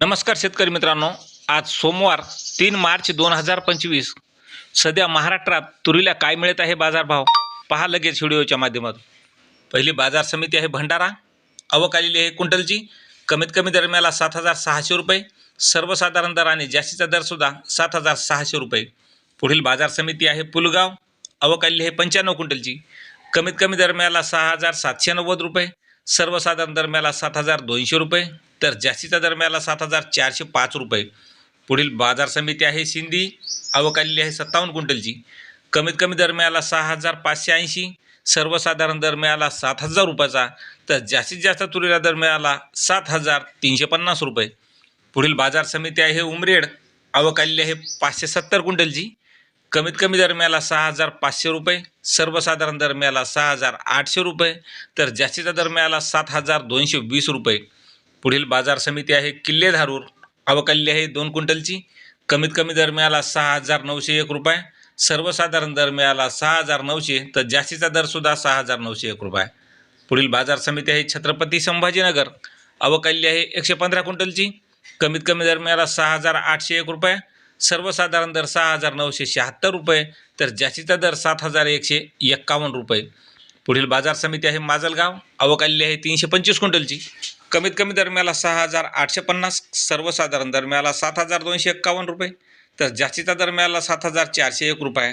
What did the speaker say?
नमस्कार शेतकरी मित्रांनो आज सोमवार तीन मार्च दोन हजार पंचवीस. सध्या महाराष्ट्रात तुरीला काय मिळत आहे बाजारभाव? पहा लगेच व्हिडिओच्या माध्यमातून. पहिली बाजार समिती आहे भंडारा. आवक आलेली आहे क्विंटलची. कमीत कमी दरम्याला सात हजार सहाशे रुपये. सर्वसाधारण दर आणि जास्तीचा दरसुद्धा सात हजार सहाशे रुपये. पुढील बाजार समिती आहे पुलगाव. आवक आलेली आहे पंच्याण्णव क्विंटलची. कमीत कमी दरम्याला सहा हजार सातशे नव्वद रुपये. सर्वसाधारण दरम्याला सात हजार दोनशे रुपये तर जास्तीचा दरम्याला सात हजार चारशे पाच रुपये. पुढील बाजार समिती आहे सिंधी आवक आलेली आहे सत्तावन्न क्विंटलची. कमीत कमी दरम्याला सहा हजार पाचशे ऐंशी सर्वसाधारण दरम्याला सात हजार रुपयाचा तर जास्तीत जास्त तुरीला दरम्याला सात हजार तीनशे पन्नास रुपये. पुढील बाजार समिती आहे उमरेड आवक आलेली आहे पाचशे सत्तर क्विंटलची. कमीत कमी दर मिळाला सहा हजार पाचशे रुपये सर्वसाधारण दर मिळाला सहा हजार आठशे रुपये तर जास्तीचा दर मिळाला सात हजार दोनशे वीस रुपये. पुढील बाजार समिती आहे किल्ले धारूर. आवक आहे दोन क्विंटलची. कमीत कमी दर मिळाला सहा हजार नऊशे एक रुपये सर्वसाधारण दर मिळाला सहा हजार नऊशे तर जास्तीचा दरसुद्धा सहा हजार नऊशे एक रुपये. पुढील बाजार समिती आहे छत्रपती संभाजीनगर. आवक आहे एकशे पंधरा क्विंटलची. कमीत कमी दर मिळाला सहा हजार आठशे एक रुपये सर्वसाधारण दर सहा हजार नऊशे शहात्तर रुपये तर जास्तीचा दर सात हजार एकशे एक्कावन्न रुपये. पुढील बाजार समिती आहे माजलगाव आवक आलेली आहे तीनशे पंचवीस क्विंटलची. कमीत कमी दरम्याला सहा हजार आठशे पन्नास सर्वसाधारण दरम्याला सात हजार दोनशे एक्कावन्न रुपये तर जास्तीचा दरम्याला सात हजार चारशे एक रुपये.